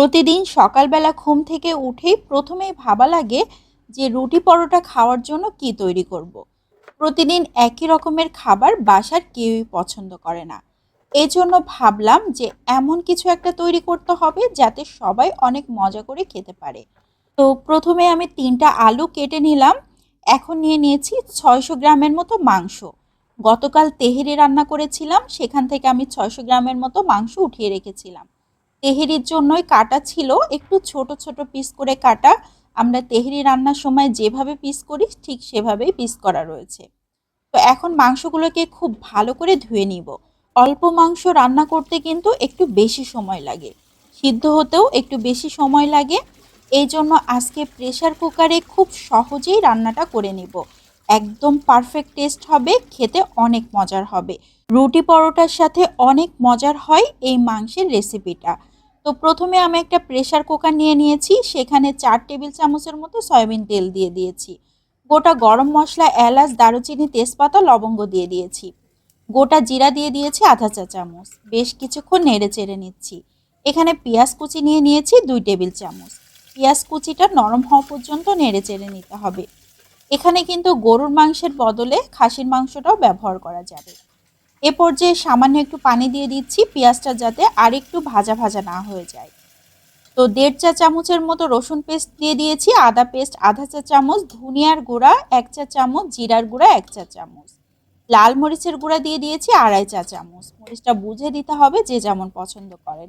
প্রতিদিন সকালবেলা ঘুম থেকে উঠেই প্রথমেই ভাবা লাগে যে রুটি পরোটা খাওয়ার জন্য কি তৈরি করব। প্রতিদিন একই রকমের খাবার বাসার কেউই পছন্দ করে না। এজন্য ভাবলাম যে এমন কিছু একটা তৈরি করতে হবে যাতে সবাই অনেক মজা করে খেতে পারে। তো প্রথমে আমি তিনটা আলু কেটে নিলাম। এখন নিয়ে নিয়েছি ছয়শো গ্রামের মতো মাংস। গতকাল তেহেরি রান্না করেছিলাম, সেখান থেকে আমি ছয়শো গ্রামের মতো মাংস উঠিয়ে রেখেছিলাম। তেহেরির জন্যই কাটা ছিল। একটু ছোট ছোট পিস করে কাটা। আমরা তেহেরি রান্নার সময় যেভাবে পিস করি, ঠিক সেভাবেই পিস করা রয়েছে। তো এখন মাংসগুলোকে খুব ভালো করে ধুয়ে নিব। অল্প মাংস রান্না করতে কিন্তু একটু বেশি সময় লাগে। সিদ্ধ হতেও একটু বেশি সময় লাগে। এই জন্য আজকে প্রেসার কুকারে খুব সহজেই রান্নাটা করে নিব। একদম পারফেক্ট টেস্ট হবে, খেতে অনেক মজার হবে। রুটি পরোটার সাথে অনেক মজার হয় এই মাংসের রেসিপিটা তো প্রথমে আমি একটা প্রেসার কুকার নিয়ে নিয়েছি, সেখানে চার টেবিল চামচের মতো সয়াবিন তেল দিয়ে দিয়েছি। গোটা গরম মশলা, এলাচ, দারুচিনি, তেজপাতা, লবঙ্গ দিয়ে দিয়েছি। গোটা জিরা দিয়ে দিয়েছি আধা চা চামচ। বেশ কিছুক্ষণ নেড়ে চেড়ে নিচ্ছি। এখানে পেঁয়াজ কুচি নিয়ে নিয়েছি দুই টেবিল চামচ। পেঁয়াজ কুচিটা নরম হওয়া পর্যন্ত নেড়ে চেড়ে নিতে হবে। এখানে কিন্তু গরুর মাংসের বদলে খাসির মাংসটাও ব্যবহার করা যাবে। এ পর্যায়ে সামান্য একটু পানি দিয়ে দিচ্ছি, পেঁয়াজটা যাতে আর একটু ভাজা ভাজা না হয়ে যায়। তো দেড় চা চামচের মতো রসুন পেস্ট দিয়ে দিয়েছি, আদা পেস্ট আধা চা চামচ, ধনিয়ার গুঁড়া এক চা চামচ, জিরার গুঁড়া এক চা চামচ। লাল মরিচের গুঁড়া দিয়ে দিয়েছি আড়াই চা চামচ। মরিচটা বুঝে দিতে হবে যে যেমন পছন্দ করেন।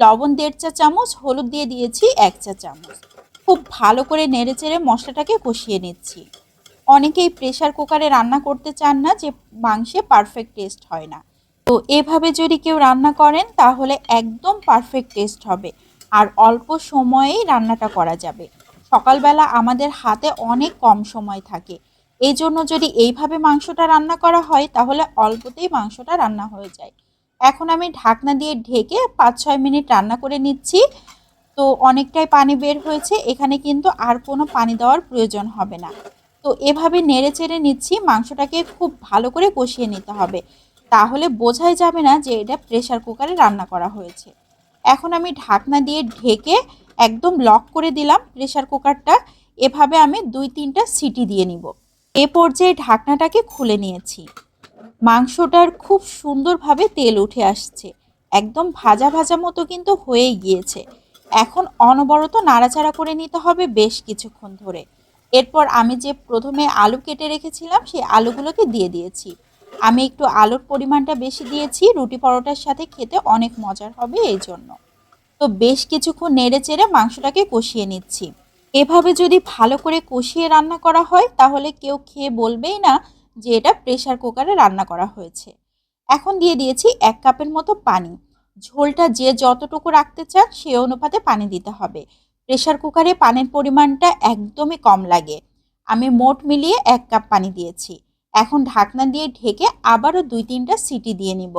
লবণ দেড় চা চামচ, হলুদ দিয়ে দিয়েছি এক চা চামচ। খুব ভালো করে নেড়ে চেড়ে মশলাটাকে কষিয়ে নিচ্ছি। অনেকেই প্রেশার কুকারে রান্না করতে চান না যে মাংসে পারফেক্ট টেস্ট হয় না। তো এভাবে যদি কেউ রান্না করেন, তাহলে একদম পারফেক্ট টেস্ট হবে। আর অল্প সময়েই রান্নাটা করা যাবে। সকালবেলা আমাদের হাতে অনেক কম সময় থাকে। এই জন্য যদি এইভাবে মাংসটা রান্না করা হয়, তাহলে অল্পতেই মাংসটা রান্না হয়ে যায়। এখন আমি ঢাকনা দিয়ে ঢেকে পাঁচ ছয় মিনিট রান্না করে নিচ্ছি। তো অনেকটাই পানি বের হয়েছে। এখানে কিন্তু আর কোনো পানি দেওয়ার প্রয়োজন হবে না। তো এভাবে নেড়ে চেড়ে নিচ্ছি, মাংসটাকে খুব ভালো করে কষিয়ে নিতে হবে। তাহলে বোঝাই যাবে না যে এটা প্রেসার কুকারে রান্না করা হয়েছে। এখন আমি ঢাকনা দিয়ে ঢেকে একদম লক করে দিলাম প্রেসার কুকারটা এভাবে আমি দুই তিনটা সিটি দিয়ে নিব। এ পর্যায়ে ঢাকনাটাকে খুলে নিয়েছি। মাংসটার খুব সুন্দরভাবে তেল উঠে আসছে। একদম ভাজা ভাজা মতো কিন্তু হয়েই গিয়েছে। এখন অনবরত নাড়াচাড়া করে নিতে হবে বেশ কিছুক্ষণ ধরে। এরপর আমি যে প্রথমে আলু কেটে রেখেছিলাম, সেই আলুগুলোকে দিয়ে দিয়েছি। আমি একটু আলুর পরিমাণটা বেশি দিয়েছি, রুটি পরোটার সাথে খেতে অনেক মজার হবে এই জন্য। তো বেশ কিছুক্ষণ নেড়ে চেড়ে মাংসটাকে কষিয়ে নিচ্ছি। এভাবে যদি ভালো করে কষিয়ে রান্না করা হয়, তাহলে কেউ খেয়ে বলবেই না যে এটা প্রেসার কুকারে রান্না করা হয়েছে। এখন দিয়ে দিয়েছি এক কাপের মতো পানি। ঝোলটা যে যতটুকু রাখতে চান সে অনুপাতে পানি দিতে হবে। প্রেসার কুকারে পানির পরিমাণটা একদমই কম লাগে। আমি মোট মিলিয়ে এক কাপ পানি দিয়েছি। এখন ঢাকনা দিয়ে ঢেকে আবারও দুই তিনটা সিটি দিয়ে নিব।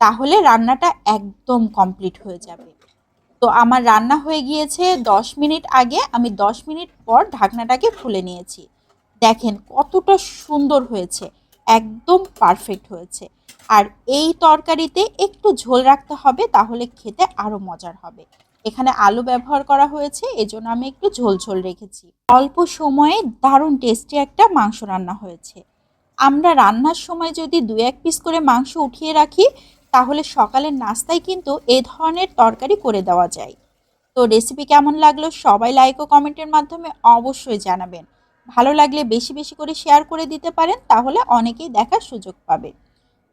তাহলে রান্নাটা একদম কমপ্লিট হয়ে যাবে। তো আমার রান্না হয়ে গিয়েছে দশ মিনিট আগে। আমি দশ মিনিট পর ঢাকনাটাকে খুলে নিয়েছি। দেখেন কতটা সুন্দর হয়েছে। একদম পারফেক্ট হয়েছে। আর এই তরকারিতে একটু ঝোল রাখতে হবে, তাহলে খেতে আরও মজার হবে। এখানে আলু ব্যবহার করা হয়েছে, এজন্য আমি একটু ঝোল ঝোল রেখেছি। অল্প সময়ে দারুণ টেস্টি একটা মাংস রান্না হয়েছে। আমরা রান্নার সময় যদি দু এক পিস করে মাংস উঠিয়ে রাখি, তাহলে সকালের নাস্তায় কিন্তু এ ধরনের তরকারি করে দেওয়া যায়। তো রেসিপি কেমন লাগল সবাই লাইক ও কমেন্টের মাধ্যমে অবশ্যই জানাবেন। ভালো লাগলে বেশি বেশি করে শেয়ার করে দিতে পারেন, তাহলে অনেকেই দেখার সুযোগ পাবে।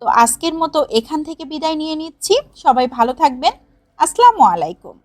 তো আজকের মতো এখান থেকে বিদায় নিয়ে নিচ্ছি। সবাই ভালো থাকবেন। আসসালামু আলাইকুম।